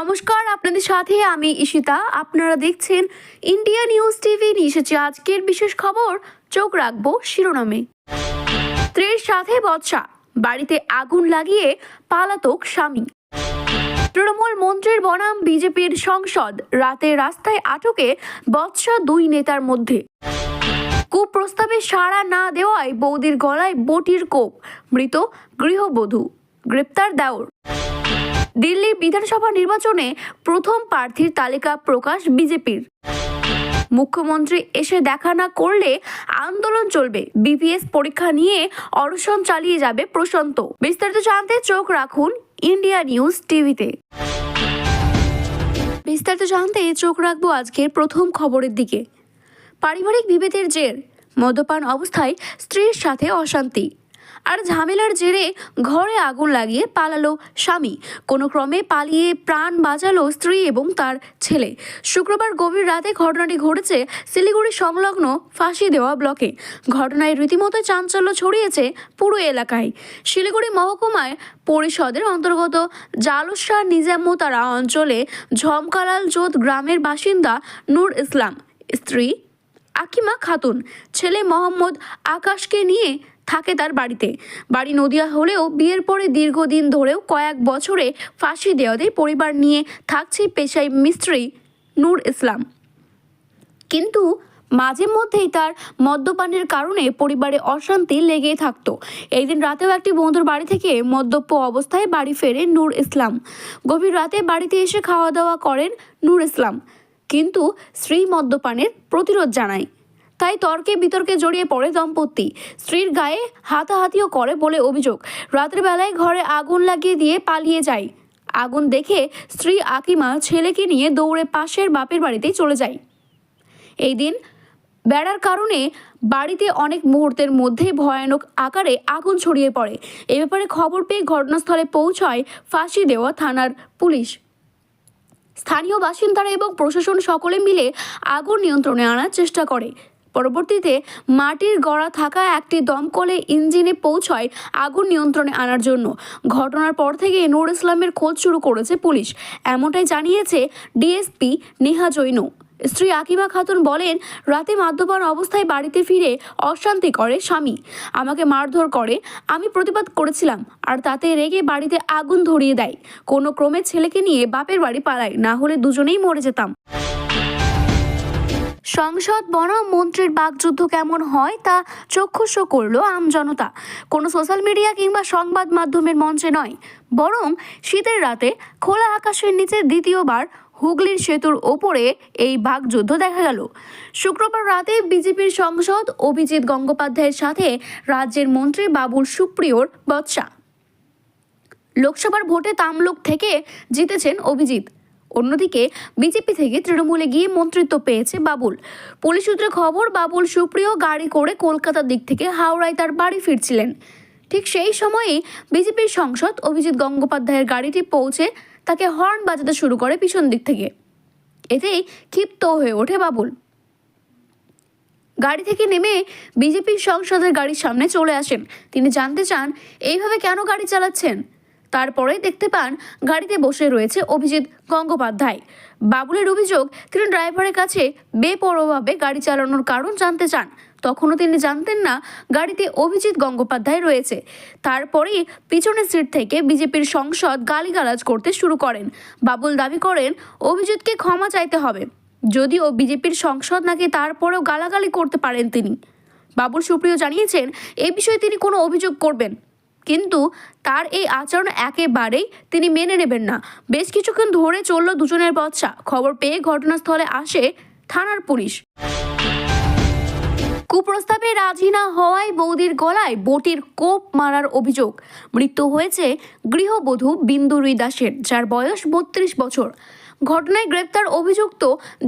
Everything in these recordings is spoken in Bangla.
নমস্কার, আপনাদের সাথে আমি ঈশিতা। আপনারা দেখছেন ইন্ডিয়া নিউজ টিভি নিয়ে এসেছি আজকের বিশেষ খবর। চোখ রাখব শিরোনামে। স্ত্রীর সাথে বৎসা বাড়িতে আগুন লাগিয়ে পালাতক স্বামী। তৃণমূল মন্ত্রীর বনাম বিজেপির সংসদ, রাতে রাস্তায় আটকে বৎসা দুই নেতার মধ্যে। কুপ্রস্তাবে সাড়া না দেওয়ায় বৌদির গলায় বটির কোপ, মৃত গৃহবধূ, গ্রেপ্তার দেওর। দিল্লির বিধানসভা নির্বাচনে প্রথম প্রার্থীর তালিকা প্রকাশ বিজেপির। মুখ্যমন্ত্রী এসে দেখা না করলে আন্দোলন চলবে। বিপিএস পরীক্ষা নিয়ে অনশন চালিয়ে যাবে প্রশান্ত। বিস্তারিত জানতে চোখ রাখুন ইন্ডিয়া নিউজ টিভিতে। বিস্তারিত জানতে চোখ রাখব আজকের প্রথম খবরের দিকে। পারিবারিক বিভেদের জের, মদ্যপান অবস্থায় স্ত্রীর সাথে অশান্তি। আর ঝামেলার জেরে ঘরে আগুন লাগিয়ে পালালো স্বামী। কোনো ক্রমে পালিয়ে প্রাণ বাঁচালো স্ত্রী এবং তার ছেলে। শুক্রবার গভীর রাতে ঘটনাটি ঘটেছে শিলিগুড়ি সংলগ্ন ফাঁসি দেওয়া ব্লকে। ঘটনায় রীতিমতো চাঞ্চল্য ছড়িয়েছে পুরো এলাকায়। শিলিগুড়ি মহকুমায় পরিষদের অন্তর্গত জালুসার নিজামোতারা অঞ্চলে ঝমকালাল জোত গ্রামের বাসিন্দা নূর ইসলাম, স্ত্রী আকিমা খাতুন, ছেলে মোহাম্মদ আকাশকে নিয়ে থাকে তার বাড়িতে। বাড়ি নদিয়া হলেও বিয়ের পরে দীর্ঘদিন ধরেও কয়েক বছরে ফাঁসি দেওয়াতে পরিবার নিয়ে থাকছে পেশাই মিস্ত্রি নূর ইসলাম। কিন্তু মাঝে মধ্যেই তার মদ্যপানের কারণে পরিবারে অশান্তি লেগেই থাকতো। এই দিন রাতেও একটি বন্ধুর বাড়ি থেকে মদ্যপ অবস্থায় বাড়ি ফেরে নূর ইসলাম। গভীর রাতে বাড়িতে এসে খাওয়া দাওয়া করেন নূর ইসলাম। কিন্তু স্ত্রী মদ্যপানের প্রতিরোধ জানায়। তাই তর্কে বিতর্কে জড়িয়ে পড়ে দম্পতি। স্ত্রীর গায়ে হাতাহাতিও করে বলে অভিযোগ। রাতের বেলায় ঘরে আগুন লাগিয়ে দিয়ে পালিয়ে যায়। আগুন দেখে স্ত্রী আকিমা ছেলেকে নিয়ে দৌড়ে পাশের বাপের বাড়িতেই চলে যায়। এই দিন বেড়ার কারণে বাড়িতে অনেক মুহূর্তের মধ্যে ভয়ানক আকারে আগুন ছড়িয়ে পড়ে। এ ব্যাপারে খবর পেয়ে ঘটনাস্থলে পৌঁছায় ফাঁসি দেওয়া থানার পুলিশ। স্থানীয় বাসিন্দারা এবং প্রশাসন সকলে মিলে আগুন নিয়ন্ত্রণে আনার চেষ্টা করে। পরবর্তীতে মাটির গড়া থাকা একটি দমকলে ইঞ্জিনে পৌঁছয় আগুন নিয়ন্ত্রণে আনার জন্য। ঘটনার পর থেকে নূর ইসলামের খোঁজ শুরু করেছে পুলিশ। এমনটাই জানিয়েছে ডিএসপি নেহা জৈন। স্ত্রী আকিমা খাতুন বলেন, রাতে মাদ্যপান অবস্থায় বাড়িতে ফিরে অশান্তি করে স্বামী। আমাকে মারধর করে। আমি প্রতিবাদ করেছিলাম, আর তাতে রেগে বাড়িতে আগুন ধরিয়ে দেয়। কোনো ক্রমে ছেলেকে নিয়ে বাপের বাড়ি পালায় না হলে দুজনেই মরে যেতাম। সংসদ বনাম মন্ত্রীর বাকযুদ্ধ কেমন হয় তা চক্ষুষ করল আমজনতা কোনো সোশ্যাল মিডিয়া কিংবা সংবাদ মাধ্যমের মঞ্চে নয়। বরং শীতের রাতে খোলা আকাশের নিচে দ্বিতীয়বার হুগলির সেতুর ওপরে এই বাকযুদ্ধ দেখা গেল। শুক্রবার রাতে বিজেপির সংসদ অভিজিৎ গঙ্গোপাধ্যায়ের সাথে রাজ্যের মন্ত্রী বাবুল সুপ্রিয়র বৎসা লোকসভার ভোটে তামলুক থেকে জিতেছেন অভিজিৎ। অন্যদিকে বিজেপি থেকে তৃণমূলে গিয়ে মন্ত্রিত্ব পেয়েছে বাবুল। পুলিশ সূত্রে খবর, বাবুল, সুপ্রিয় গাড়ি করে কলকাতার দিক থেকে হাওড়ায় তার বাড়ি ফিরছিলেন। ঠিক সেই সময়েই বিজেপির সংসদ অভিজিৎ গঙ্গোপাধ্যায়ের গাড়িটি পৌঁছে তাকে হর্ন বাজাতে শুরু করে পিছন দিক থেকে। এতেই ক্ষিপ্ত হয়ে ওঠে বাবুল। গাড়ি থেকে নেমে বিজেপির সংসদের গাড়ির সামনে চলে আসেন। তিনি জানতে চান, এইভাবে কেন গাড়ি চালাচ্ছেন? তারপরে দেখতে পান গাড়িতে বসে রয়েছে অভিজিৎ গঙ্গোপাধ্যায়। বাবুলের অভিযোগ, তিনি ড্রাইভারের কাছে বেপরোভাবে গাড়ি চালানোর কারণ জানতে চান। তখনও তিনি জানতেন না গাড়িতে অভিজিৎ গঙ্গোপাধ্যায় রয়েছে। তারপরেই পিছনের সিট থেকে বিজেপির সংসদ গালিগালাজ করতে শুরু করেন। বাবুল দাবি করেন, অভিজিৎকে ক্ষমা চাইতে হবে। যদিও বিজেপির সংসদ নাকি তারপরেও গালাগালি করতে পারেন তিনি। বাবুল সুপ্রিয় জানিয়েছেন, এ বিষয়ে তিনি কোনো অভিযোগ করবেন। কিন্তু তার এই আচরণ একেবারেই তিনি মেনে নেবেন না। বেশ কিছুক্ষণ ধরে চলল দুজনের বচ্চা খবর পেয়ে ঘটনাস্থলে আসে থানার পুলিশ। কুপ্রস্তাবে রাজি না হওয়ায় বৌদির গলায় বটির কোপ মারার অভিযোগ। মৃত্যু হয়েছে গৃহবধূ বিন্দু রুই দাসের, যার বয়স বত্রিশ বছর। ঘটনায় গ্রেপ্তার অভিযুক্ত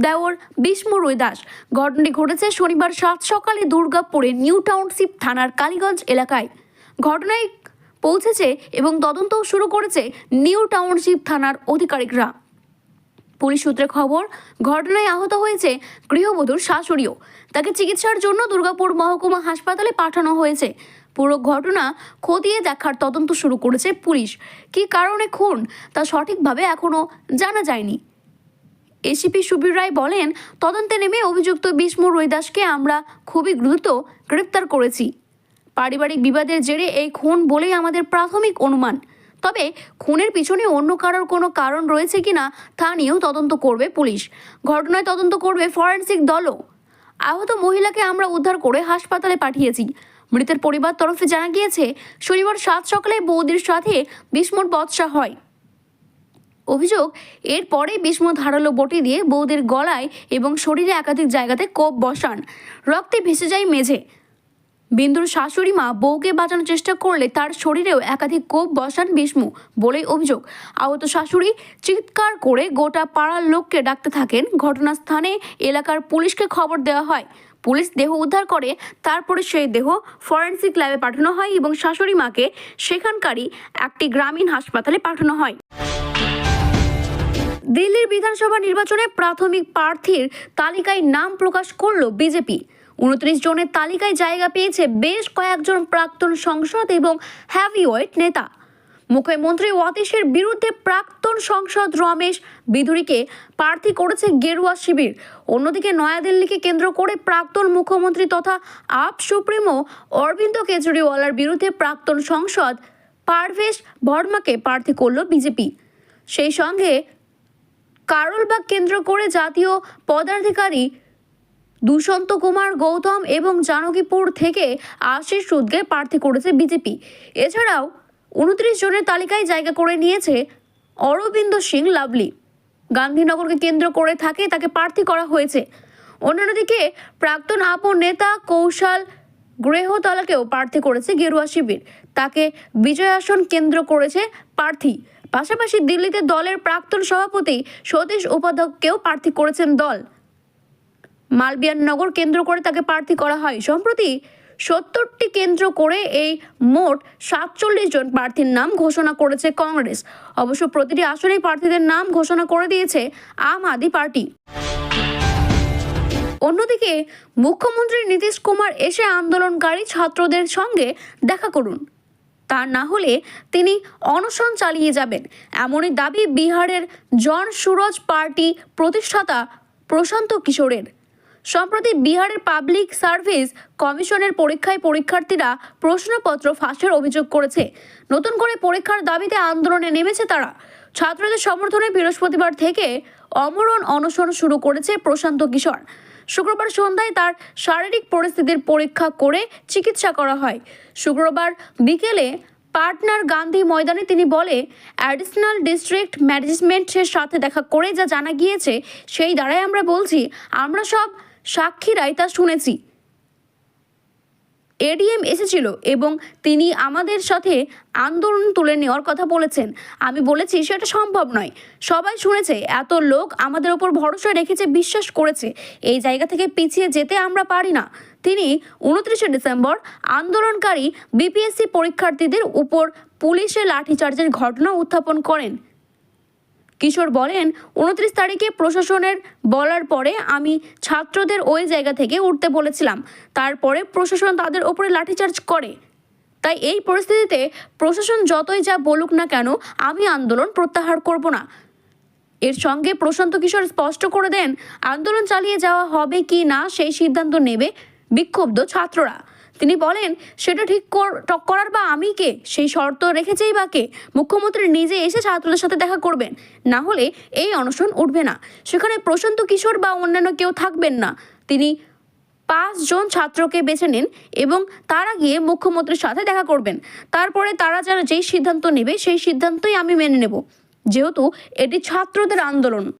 দেওর বিষ্ণু রুই দাস। ঘটনাটি ঘটেছে শনিবার সাত সকালে দুর্গাপুরে নিউ টাউনশিপ থানার কালীগঞ্জ এলাকায়। ঘটনায় পৌঁছেছে এবং তদন্তও শুরু করেছে নিউ টাউনশিপ থানার আধিকারিকরা পুলিশ সূত্রে খবর, ঘটনায় আহত হয়েছে গৃহবধূর শাশুড়িও। তাকে চিকিৎসার জন্য দুর্গাপুর মহকুমা হাসপাতালে পাঠানো হয়েছে। পুরো ঘটনা খতিয়ে দেখার তদন্ত শুরু করেছে পুলিশ। কী কারণে খুন, তা সঠিকভাবে এখনও জানা যায়নি। এসিপি সুবীর রায় বলেন, তদন্তে নেমে অভিযুক্ত বিষ্ণু রৈদাসকে আমরা খুবই দ্রুত গ্রেপ্তার করেছি। পারিবারিক বিবাদের জেরে এই খুন বলেই আমাদের প্রাথমিক অনুমান। তবে খুনের পিছনে অন্য কারোর কোনো কারণ রয়েছে কিনা তা নিয়েও তদন্ত করবে পুলিশ। ঘটনায় তদন্ত করবে ফরেন্সিক দলও। আহত মহিলাকে আমরা উদ্ধার করে হাসপাতালে পাঠিয়েছি। মৃতের পরিবার তরফে জানা গিয়েছে, শনিবার সাত সকালে বৌদির সাথে বিস্মোর বৎসা হয়। অভিযোগ এরপরে বিষ্ণু ধারালো বটি দিয়ে বৌদের গলায় এবং শরীরে একাধিক জায়গাতে কোপ বসান। রক্তে ভেসে যায় মেঝে। বিন্দুর শাশুড়ি মা বউকে বাঁচানোর চেষ্টা করলে তার শরীরেও একাধিক কোপ বসান বিষ্ণু বলেই অভিযোগ। আহত শাশুড়ি চিৎকার করে গোটা পাড়ার লোককে ডাকতে থাকেন। ঘটনাস্থানে এলাকার পুলিশকে খবর দেওয়া হয়। পুলিশ দেহ উদ্ধার করে, তারপরে সেই দেহ ফরেন্সিক ল্যাবে পাঠানো হয় এবং শাশুড়ি মাকে সেখানকারই একটি গ্রামীণ হাসপাতালে পাঠানো হয়। দিল্লির বিধানসভা নির্বাচনে প্রাথমিক প্রার্থীর তালিকায় নাম প্রকাশ করল বিজেপি। উনত্রিশ জনের তালিকায় জায়গা পেয়েছে বেশ কয়েকজন প্রাক্তন সংসদ এবং হ্যাভিওয়েট নেতা। মুখ্যমন্ত্রী ওয়াতিশের বিরুদ্ধে প্রাক্তন সংসদ রমেশ বিধুরীকে প্রার্থী করেছে গেরুয়া শিবির। অন্যদিকে নয়াদিল্লিকে কেন্দ্র করে প্রাক্তন মুখ্যমন্ত্রী তথা আপ সুপ্রিমো অরবিন্দ কেজরিওয়ালার বিরুদ্ধে প্রাক্তন সংসদ পারভেশ বর্মাকে প্রার্থী করল বিজেপি। সেই সঙ্গে কারলবাগ কেন্দ্র করে জাতীয় পদাধিকারী দুষ্যন্ত কুমার, গৌতম এবং জানকীপুর থেকে আশিস রুদকে প্রার্থী করেছে বিজেপি। এছাড়াও উনত্রিশ জনের তালিকায় জায়গা করে নিয়েছে অরবিন্দ সিং লাভলি। গান্ধীনগরকে কেন্দ্র করে থাকে, তাকে প্রার্থী করা হয়েছে। অন্যদিকে প্রাক্তন আপন নেতা কৌশল গৃহতলাকেও প্রার্থী করেছে গেরুয়া শিবির। তাকে বিজয় আসন কেন্দ্র করেছে প্রার্থী। পাশাপাশি দিল্লিতে দলের প্রাক্তন সভাপতি সতীশ উপাধ্যায়কেও প্রার্থী করেছেন দল। মালবিয়ান নগর কেন্দ্র করে তাকে প্রার্থী করা হয়। সম্প্রতি সত্তরটি কেন্দ্র করে এই মোট সাতচল্লিশ জন প্রার্থীর নাম ঘোষণা করেছে কংগ্রেস। অবশ্য প্রতিটি আসনেই প্রার্থীদের নাম ঘোষণা করে দিয়েছে আম আদি পার্টি। অন্যদিকে মুখ্যমন্ত্রী নীতিশ কুমার এসে আন্দোলনকারী ছাত্রদের সঙ্গে দেখা করুন। তা না হলে তিনি অনশন চালিয়ে যাবেন। এমনই দাবি বিহারের জন সুরজ পার্টি প্রতিষ্ঠাতা প্রশান্ত কিশোরের। সম্প্রতি বিহারের পাবলিক সার্ভিস কমিশনের পরীক্ষায় পরীক্ষার্থীরা প্রশ্নপত্র ফাঁসের অভিযোগ করেছে। নতুন করে পরীক্ষার দাবিতে আন্দোলনে নেমেছে তারা। ছাত্রদের সমর্থনে বৃহস্পতিবার থেকে অমরণ অনশন শুরু করেছে প্রশান্ত কিশোর। শুক্রবার সন্ধ্যায় তার শারীরিক পরিস্থিতির পরীক্ষা করে চিকিৎসা করা হয়। শুক্রবার বিকেলে পার্টনার গান্ধী ময়দানে তিনি বলে, অ্যাডিশনাল ডিস্ট্রিক্ট ম্যানেজমেন্টের সাথে দেখা করে যা জানা গিয়েছে, সেই দ্বারাই আমরা বলছি, আমরা সব সাক্ষীরাই তা শুনেছি। এডিএম এসেছিল এবং তিনি আমাদের সাথে আন্দোলন তুলে নেওয়ার কথা বলেছেন। আমি বলেছি, সেটা সম্ভব নয়। সবাই শুনেছে, এত লোক আমাদের ওপর ভরসা রেখেছে, বিশ্বাস করেছে। এই জায়গা থেকে পিছিয়ে যেতে আমরা পারি না। তিনি উনত্রিশে ডিসেম্বর আন্দোলনকারী বিপিএসসি পরীক্ষার্থীদের উপর পুলিশের লাঠিচার্জের ঘটনা উত্থাপন করেন। কিশোর বলেন, উনত্রিশ তারিখে প্রশাসনের বলার পরে আমি ছাত্রদের ওই জায়গা থেকে উঠতে বলেছিলাম। তারপরে প্রশাসন তাদের ওপরে লাঠিচার্জ করে। তাই এই পরিস্থিতিতে প্রশাসন যতই যা বলুক না কেন, আমি আন্দোলন প্রত্যাহার করব না। এর সঙ্গে প্রশান্ত কিশোর স্পষ্ট করে দেন, আন্দোলন চালিয়ে যাওয়া হবে কি না সেই সিদ্ধান্ত নেবে বিক্ষুব্ধ ছাত্ররা। তিনি বলেন, সেটা ঠিক কর- ট- করার বা আমি কে? সেই শর্ত রেখেছেই বা কে? মুখ্যমন্ত্রী নিজে এসে ছাত্রদের সাথে দেখা করবেন। না হলে এই অনশন উঠবে না। সেখানে প্রশান্ত কিশোর বা অন্যান্য কেউ থাকবেন না। তিনি পাঁচজন ছাত্রকে বেছে নেন এবং তারা গিয়ে মুখ্যমন্ত্রীর সাথে দেখা করবেন। তারপরে তারা যারা যেই সিদ্ধান্ত নেবে, সেই সিদ্ধান্তই আমি মেনে নেব। যেহেতু এটি ছাত্রদের আন্দোলন।